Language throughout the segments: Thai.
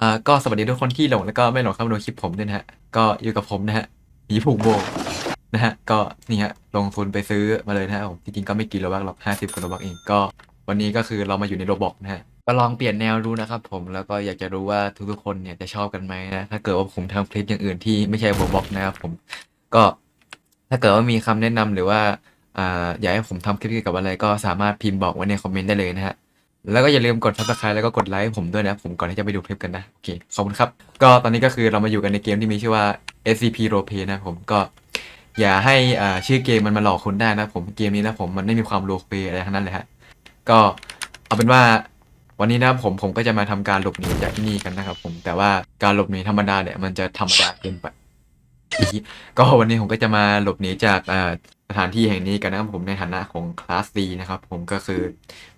อ่าก็สวัสดีทุกคนที่หลงแล้วก็ไม่หลงเข้ามาดูคลิปผมด้วยนะฮะ ก็อยู่กับผมนะฮะหมีผูกโบนะฮะ ก็นี่ฮะลงทุนไปซื้อมาเลยนะฮะผมจริงๆก็ไม่กี่โลบักหรอกห้าสิบกว่าโลบักเองก็ วันนี้ก็คือเรามาอยู่ในโรบอกนะฮะก็ลองเปลี่ยนแนวดูนะครับผมแล้วก็อยากจะรู้ว่าทุกๆคนเนี่ยจะชอบกันไหมนะถ้าเกิดว่าผมทำคลิปอย่างอื่นที่ไม่ใช่โรบอกนะครับผมก็ถ้าเกิดว่ามีคำแนะนำหรือว่าอ่าอยากให้ผมทำคลิปเกี่ยวกับอะไรก็สามารถพิมพ์บอกไว้ในคอมเมนต์ได้เลยนะฮะ แล้วก็อย่าลืมกด subscribe แล้วก็กดไลค์ผมด้วยนะผมก่อนที่จะไปดูคลิปกันนะโอเคขอบคุณครับ ก็ตอนนี้ก็คือเรามาอยู่กันในเกมที่มีชื่อว่า SCP Roleplay นะผมก็อย่าให้อ่าชื่อเกมมันมาหลอกคุณได้นะผมเกมนี้นะผมมันไม่มีความโรลเพย์อะไรทั้งนั้นเลยฮะก็เอาเป็นว่าวันนี้นะผมผมก็จะมาทำการหลบหนีจากที่นี่กันนะครับผมแต่ว่าการหลบหนีธรรมดาเนี่ยมันจะธรรมดาเกินไปก็วันนี้ผมก็จะมาหลบหนีจากอ่า สถานที่แห่งนี้กันนะครับผมในฐานะของคลาส C นะครับ ผมก็คือ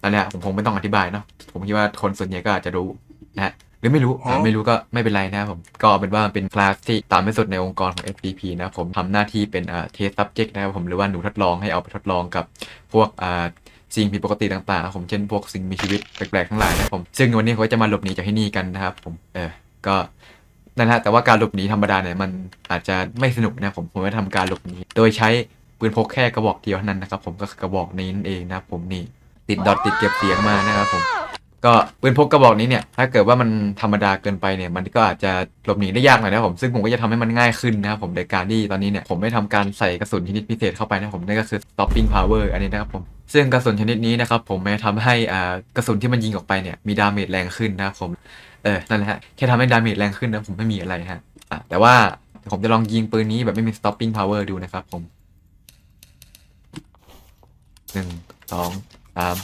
ตอนเนี้ยผมคงไม่ต้องอธิบายเนาะผมคิดว่าคนส่วนใหญ่ก็อาจจะรู้นะฮะหรือไม่รู้อ่าไม่รู้ก็ไม่เป็นไรนะครับผมก็เอาเป็นว่ามันเป็นคลาสที่ต่ำที่สุดในองค์กรของ FTP นะครับผมทำหน้าที่เป็นอ่า test subject นะครับผมหรือว่าหนูทดลองให้เอาไปทดลองกับพวกอ่าสิ่งผิดปกติต่างๆนะครับผมเช่นพวกสิ่งมีชีวิตแปลกๆทั้งหลายนะครับผมซึ่งวันนี้เขาจะมาหลบหนีจากที่นี่กันนะครับ ผมเออก็นั่นแหละแต่ว่าการหลบหนีธรรมดาเนี่ยมันอาจจะไม่สนุกนะผมผมจะทำการหลบหนีโดยใช้ ปืนพกแค่กระบอกเดียวเท่านั้นนะครับผมก็คือกระบอกนี้นั่นเองนะครับผมนี่ติดดอทติดเก็บเสียงมานะครับผมก็ปืนพกกระบอกนี้เนี่ย ถ้าเกิดว่ามันธรรมดาเกินไปเนี่ย มันก็อาจจะหลบหนีได้ยากหน่อยนะผม ซึ่งผมก็จะทำให้มันง่ายขึ้นนะครับผมโดยการที่ตอนนี้เนี่ย ผมไม่ทำการใส่กระสุนชนิดพิเศษเข้าไปนะผมนั่นก็คือ stopping power อันนี้นะครับผม ซึ่งกระสุนชนิดนี้นะครับผมจะทำให้อ่ากระสุนที่มันยิงออกไปเนี่ยมีดาเมจแรงขึ้นนะครับผมเออนั่นแหละฮะแค่ทำให้ดาเมจแรงขึ้นนะผมไม่มีอะไรฮะอะแต่ว่าผมจะลองยิงปืนนี้แบบไม่มี stopping power ดูนะครับผม หนึ่งสองสาม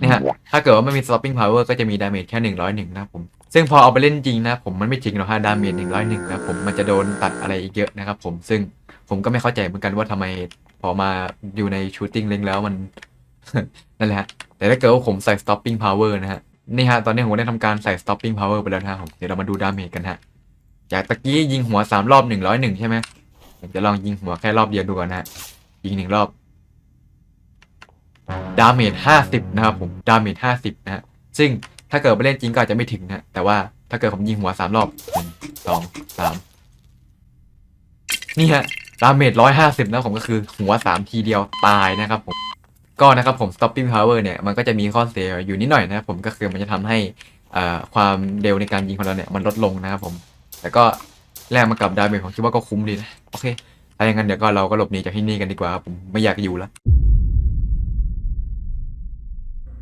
นี่ฮะถ้าเกิดว่าไม่มี stopping power ก็จะมีดาเมจแค่หนึ่งร้อยหนึ่งนะครับผม ซึ่งพอเอาไปเล่นจริงนะผมมันไม่จริงหรอกฮะดาเมจหนึ่งร้อยหนึ่งนะผมมันจะโดนตัดอะไรอีกเยอะนะครับผมซึ่งผมก็ไม่เข้าใจเหมือนกันว่าทำไมพอมาอยู่ใน shooting range แล้วมัน นั่นแหละฮะแต่ถ้าเกิดว่าผมใส่ stopping power นะฮะนี่ฮะตอนนี้ผมได้ทำการใส่ stopping power ไปแล้วนะฮะผมเดี๋ยวเรามาดูดาเมจกันฮะจากตะกี้ยิงหัวสามรอบหนึ่งร้อยหนึ่งใช่ไหมผมจะลองยิงหัวแค่รอบเดียวดูก่อนนะฮะยิงหนึ่งรอบ ดาเมจห้าสิบนะครับผมดาเมจห้าสิบนะฮะซึ่งถ้าเกิดไปเล่นจริงก็อาจจะไม่ถึงนะแต่ว่าถ้าเกิดผมยิงหัวสามรอบหนึ่งสองสามนี่ฮะดาเมจร้อยห้าสิบนะผมก็คือหัวสามทีเดียวตายนะครับผมก็นะครับผม stopping power เนี่ย มันก็จะมีข้อเสียอยู่นิดหน่อยนะครับผมก็คือมันจะทำให้ความเร็วในการยิงของเราเนี่ย มันลดลงนะครับผม แต่ก็แลกมากับดาเมจผมคิดว่าก็คุ้มดีนะ โอเคถ้าอย่างนั้นเดี๋ยวก็เราก็หลบหนีจากที่นี่กันดีกว่าครับผมไม่อยากอยู่แล้ว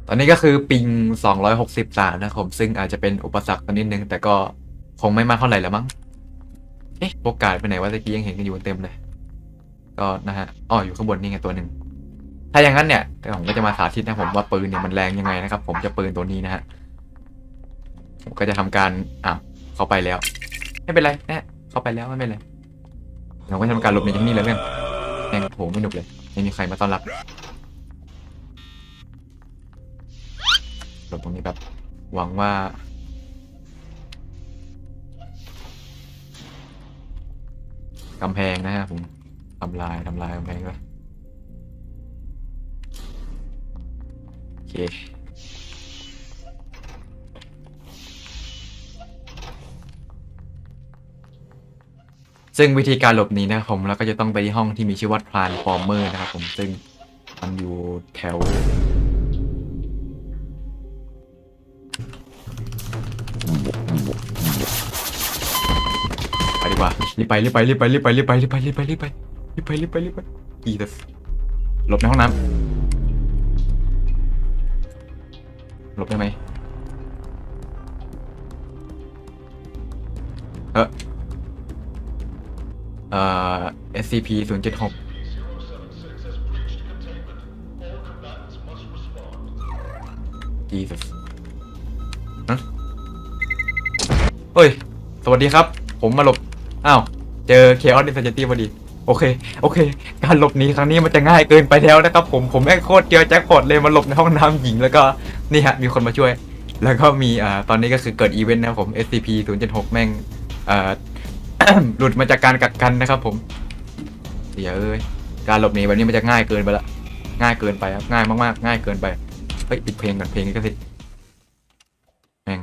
ตอนนี้ก็คือปิง 263 นะครับผมซึ่งอาจจะเป็นอุปสรรคตัวนิดนึง แต่ก็คงไม่มากเท่าไหร่แล้วมั้ง เอ๊ะโอกาสไปไหนว่าตะกี้ยังเห็นกันอยู่เต็มเลย ก็นะฮะอ๋ออยู่ข้างบนนี่ไงตัวหนึ่งถ้าอย่างนั้นเนี่ยเดี๋ยวผมก็จะมาสาธิตนะผมว่าปืนเนี่ยมันแรงยังไงนะครับ ผมจะปืนตัวนี้นะฮะผมก็จะทำการอะเข้าไปแล้ว ไม่เป็นไรนะเข้าไปแล้วไม่เป็นไรเราก็ทำการหลบหนีจากที่นี่เลยเพื่อนแม่งโหไม่หนุกเลยไม่มีใครมาต้อนรับ หลบตรงนี้แบบหวังว่า กำแพงนะฮะผมทำลายทำลายกำแพงเลยโอเคซึ่งวิธีการหลบหนีนะครับผมเราก็จะต้องไปที่ห้องที่มีชื่อว่า Transformer นะครับผมซึ่งมันอยู่แถว รีบไปรีบไปรีบไปรีบไปรีบไปรีบไปรีบไปรีบไปรีบไปรีบไปรีบไปอีเดสหลบในห้องน้ำหลบได้ไหมเออเอ่อ SCP 0 7 6 Jesus ฮะเฮ้ย สวัสดีครับ ผมมาหลบ อ้าว เจอ Chaos Insanity พอดี โอเค โอเค การหลบหนีครั้งนี้มันจะง่ายเกินไปแล้วนะครับผม ผมแม่งโคตรเจอแจ็คพอตเลยมาหลบในห้องน้ำหญิงแล้วก็นี่ฮะมีคนมาช่วย แล้วก็มีอ่าตอนนี้ก็คือเกิดอีเวนต์นะครับผม SCP 0 7 6แม่งอ่าหลุดมาจากการกักกันนะครับผมเดี๋ยวเอ้ยการหลบหนีแบบนี้มันจะง่ายเกินไปละง่ายเกินไปครับง่ายมากๆ ง่ายเกินไปเฮ้ยปิดเพลงก่อนเพลงนี้ก็สิแม่ง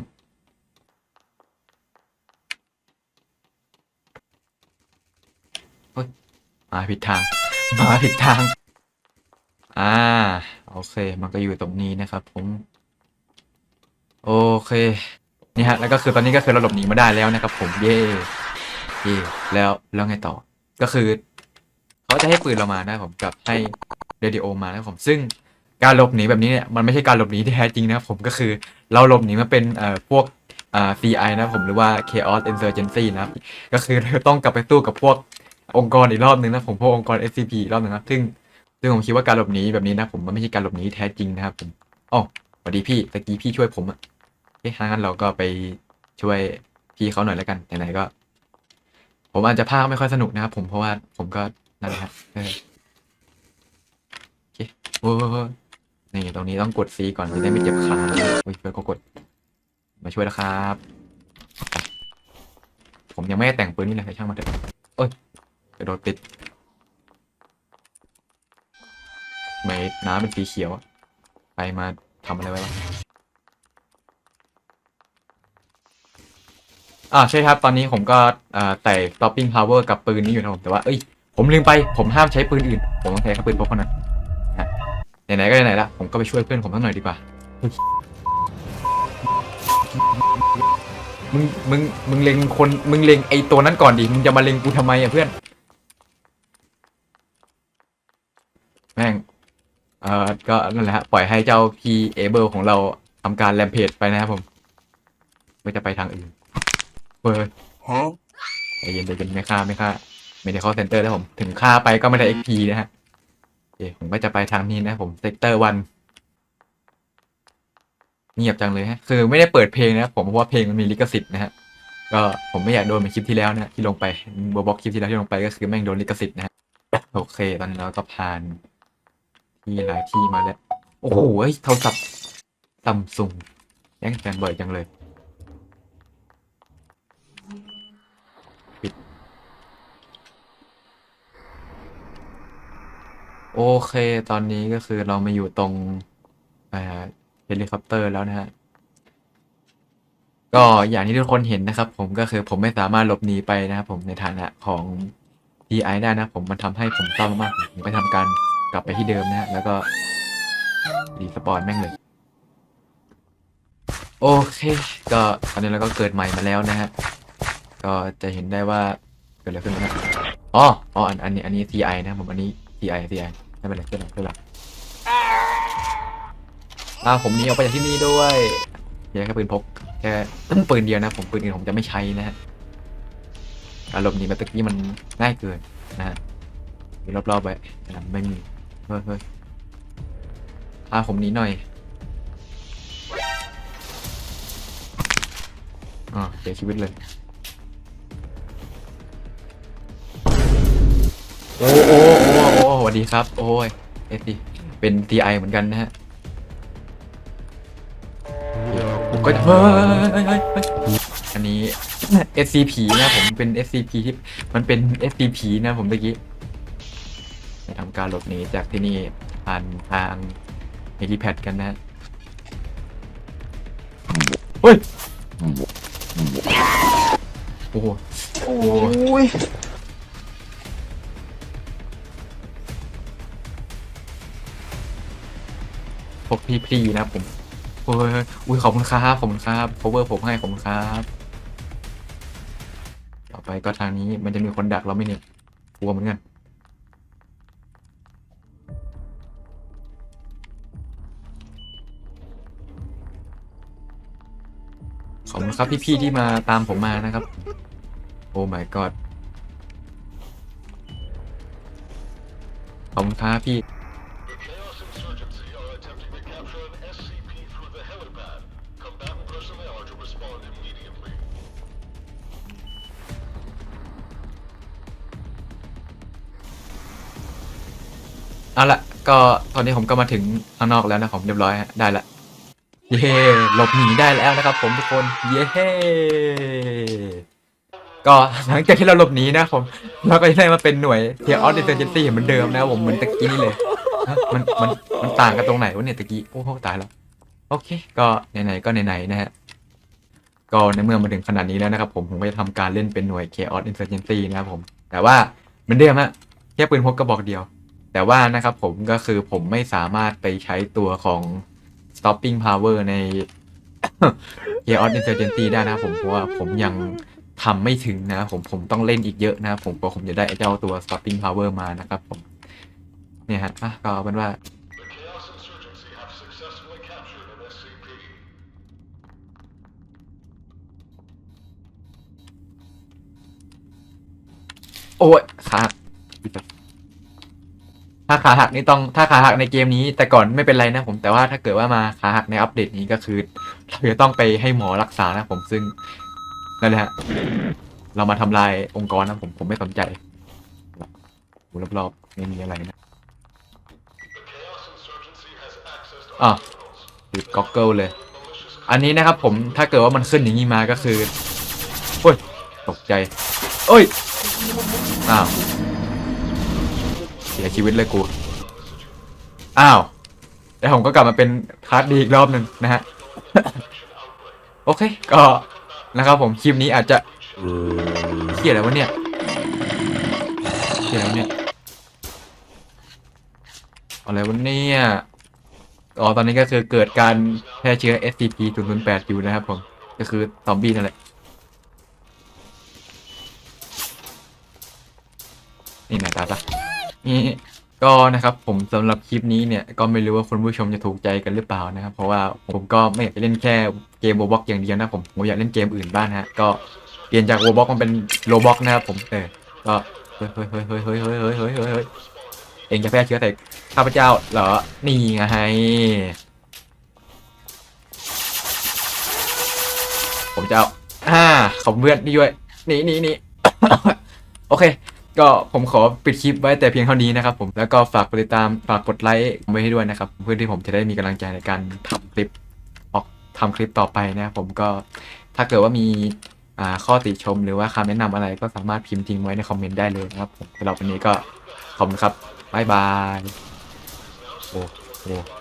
มาผิดทาง มาผิดทาง อ่า โอเค มันก็อยู่ตรงนี้นะครับ ผม โอเคนี่ฮะ แล้วก็คือตอนนี้ก็คือเราหลบหนีมาได้แล้วนะครับผม เย่เย่แล้ว แล้วไงต่อ ก็คือ เขาจะให้ปืนเรามานะผมกับให้เรดิโอมานะผม ซึ่งการหลบหนีแบบนี้เนี่ย มันไม่ใช่การหลบหนีที่แท้จริงนะครับผม ก็คือ เราหลบหนีมาเป็นเอ่อพวกอ่า CI นะผมหรือว่า Chaos Insurgency นะครับ ก็คือเราต้องกลับไปสู้กับพวก องค์กรอีกรอบหนึ่งนะผมพวกองค์กร SCP อีกรอบหนึ่งครับซึ่งซึ่งผมคิดว่าการหลบหนีแบบนี้นะ ผมมันไม่ใช่การหลบหนีแท้จริงนะครับผมอ๋อสวัสดีพี่ตะกี้พี่ช่วยผมอะเอ๊ะถ้างั้นเราก็ไปช่วยพี่เขาหน่อยแล้วกันไหนๆก็ ผมอาจจะพากไม่ค่อยสนุกนะครับผมเพราะว่าผมก็นั่นแหละครับโอเคโอ้โหนี่ตรงนี้ต้องกด C ก่อนจะได้ไม่เจ็บขาอุ้ยเพื่อนก็กด มาช่วยแล้วครับ ผมยังไม่ได้แต่งปืนนี่เลยช่างมันเถอะเอ้ย โดดติดไม่น้ำเป็นสีเขียวอะไปมาทำอะไรไว้วะอ่าใช่ครับตอนนี้ผมก็เอ่อแต่ stopping power กับปืนนี้อยู่นะผม แต่ว่าเอ้ยผมลืมไปผมห้ามใช้ปืนอื่น ผมต้องใช้แค่ปืนพกเท่านั้นฮะไหนๆก็ไหนๆละผมก็ไปช่วยเพื่อนผมสักหน่อยดีกว่า มึงมึงมึงเล็งคนมึงเล็งไอตัวนั้นก่อนดิมึงจะมาเล็งกูทำไมอะเพื่อน แม่ง เอ่อ ก็นั่นแหละฮะปล่อยให้เจ้าพีเอเบิลของเราทำการแรมเพจไปนะครับผม ไม่จะไปทางอื่นเฮ้ย Huh? ใจเย็นใจเย็นไม่ฆ่าไม่ฆ่าไม่ได้เข้าเซ็นเตอร์แล้วผม ถึงฆ่าไปก็ไม่ได้ XP นะฮะโอเคผมก็จะไปทางนี้นะผมเซกเตอร์วันเงียบจังเลยฮะ คือไม่ได้เปิดเพลงนะผมเพราะว่าเพลงมันมีลิขสิทธิ์นะฮะ ก็ผมไม่อยากโดนเหมือนคลิปที่แล้วนะที่ลงไปบบอกคลิปที่แล้วที่ลงไปก็คือแม่งโดนลิขสิทธิ์นะฮะ โอเค ตอนนี้เราก็ผ่าน ที่หลายที่มาแล้ว โอ้โหเฮ้ยโทรศัพท์ซัมซุงแย่งกันบ่อยจังเลย ปิด โอเคตอนนี้ก็คือเรามาอยู่ตรงเฮลิคอปเตอร์แล้วนะฮะ ก็อย่างที่ทุกคนเห็นนะครับ ผมก็คือผมไม่สามารถหลบหนีไปนะครับผมในฐานะของ DI ได้นะผมมันทำให้ผมเศร้ามากผมไปทำการ กลับไปที่เดิมนะฮะแล้วก็รีสปอนแม่งเลย โอเค ก็ตอนนี้เราก็เกิดใหม่มาแล้วนะฮะ ก็จะเห็นได้ว่าเกิดอะไรขึ้นนะอ๋ออ๋ออันอันนี้อันนี้ CI นะผมอันนี้ CI CI ไม่เป็นไรเพื่อนเราเพื่อนเรอ่าผมหนีออกไปจากที่นี่ด้วยแค่แค่ปืนพกแค่ต้มปืนเดียวนะ ผมปืนอื่นผมจะไม่ใช้นะฮะอารมณ์นี้มาตะกี้มันง่ายเกินนะฮะมีรอบๆไว้ไม่มี เฮ้ยเฮ้ยพาผมหนีหน่อยอ๋อเสียชีวิตเลย โอ้โอ้โอ้โอ้สวัสดีครับ โอ้ยเอสดีเป็น TI เหมือนกันนะฮะผมก็เฮ้ยเฮ้ยเฮ้ยเฮ้ยอันนี้ SCP นะผมเป็น SCP ที่มันเป็น SCP นะผมเมื่อกี้ การหลบหนีจากที่นี่ผ่านทางเฮลิแพดกันนะฮะเฮ้ยโอ้โหโอ้โห Ui. พวกพี่พรีนะครับผมโอ้ยอุ้ยขอบคุณครับขอบคุณครับ cover ผมให้ขอบคุณครับ ต่อไปก็ทางนี้มันจะมีคนดักเราไหม่เนี่ยกลัวเหมือนกัน ขอบคุณครับพี่ๆที่มาตามผมมานะครับ โอ้ my god ขอบคุณครับพี่ เอาละก็ตอนนี้ผมก็มาถึงข้างนอกแล้วนะผมเรียบร้อยได้ละ เย้หลบหนีได้แล้วนะครับ ผมทุกคนเย้ก็หลังจากที่เราหลบหนีนะผมเราก็ได้มาเป็นหน่วยเทียร์ออสเดนเจนซี่เหมือนเดิมนะครับผมเหมือนตะกี้นี่เลยมันมันมันต่างกันตรงไหนวะเนี่ยตะกี้โอ้โหตายแล้วโอเค ก็ไหนๆก็ไหนๆนะฮะก็ในเมื่อมาถึงขนาดนี้แล้วนะครับผมผมก็จะทำการเล่นเป็นหน่วย Chaos Insurgency นะครับผม แต่ว่าเหมือนเดิมฮะแค่ปืนพกกระบอกเดียว แต่ว่านะครับผมก็คือผมไม่สามารถไปใช้ตัวของ stopping power ใน Chaos Insurgency ได้นะผมเพราะว่าผมยังทำไม่ถึงนะผมผมต้องเล่นอีกเยอะนะผมกว่าผมจะได้ไอ้เจ้าตัว stopping power มานะครับผม เนี่ยฮะอะก็เอาเป็นว่าโอ้ยขาหัก ถ้าขาหักนี่ต้องถ้าขาหักในเกมนี้ แต่ก่อนไม่เป็นไรนะผมแต่ว่าถ้าเกิดว่ามาขาหักในอัปเดตนี้ก็คือเราจะต้องไปให้หมอรักษานะผมซึ่งนั่นแหละเรามาทำลายองค์กรนะผมผมไม่สนใจดูรอบๆไม่มีอะไรนะอะ hospitals. หยุดก็อกเกิลเลย อันนี้นะครับผมถ้าเกิดว่ามันขึ้นอย่างนี้มาก็คือโอ้ยตกใจโอ้ยอ้าว สียชีวิตเลยกู อ้าว แล้วผมก็กลับมาเป็นคลาสดีอีกรอบหนึ่งนะฮะ โอเค ก็นะครับผมคลิปนี้อาจจะเขียอะไรวะเนี่ยเขียอะไรวะเนี่ย อะไรวะเนี่ยอ๋อตอนนี้ก็คือเกิดการแพร่เชื้อ SCP 0 0 8อยู่นะครับผม ก็คือซอมบี้นั่นแหละ นี่ไหนตาปะ นี่ก็นะครับผมสำหรับคลิปนี้เนี่ยก็ไม่รู้ว่าคุณผู้ชมจะถูกใจกันหรือเปล่านะครับ เพราะว่าผมก็ไม่อยากจะเล่นแค่เกมโรบ็อกอย่างเดียวนะผมผมอยากเล่นเกมอื่นบ้างนะฮะก็เปลี่ยนจากโรบ็อกมันเป็นโรบ็อกนะครับผมเออก็เฮ้ยเฮ้ยเฮ้ยเฮ้ยเฮ้ยเฮ้ยเฮ้ยเฮ้ยเฮ้ยเองจะแพร่เชื้อใส่ข้าพเจ้าเหรอนี่ไงผมจะเอาอ่าขอบเพื่อนนี่ด้วยนี่นี่นี่โอเค ก็ผมขอปิดคลิปไว้แต่เพียงเท่านี้นะครับผมแล้วก็ฝากกดติดตามฝากกดไลค์ไว้ให้ด้วยนะครับ เพื่อที่ผมจะได้มีกำลังใจในการทำคลิปออกทำคลิปต่อไปนะครับผมก็ถ้าเกิดว่ามีข้อติชมหรือว่าคำแนะนำอะไรก็สามารถพิมพ์ทิ้งไว้ในคอมเมนต์ได้เลยนะครับผมสำหรับวันนี้ก็ขอบคุณครับบ๊ายบายโอ้โห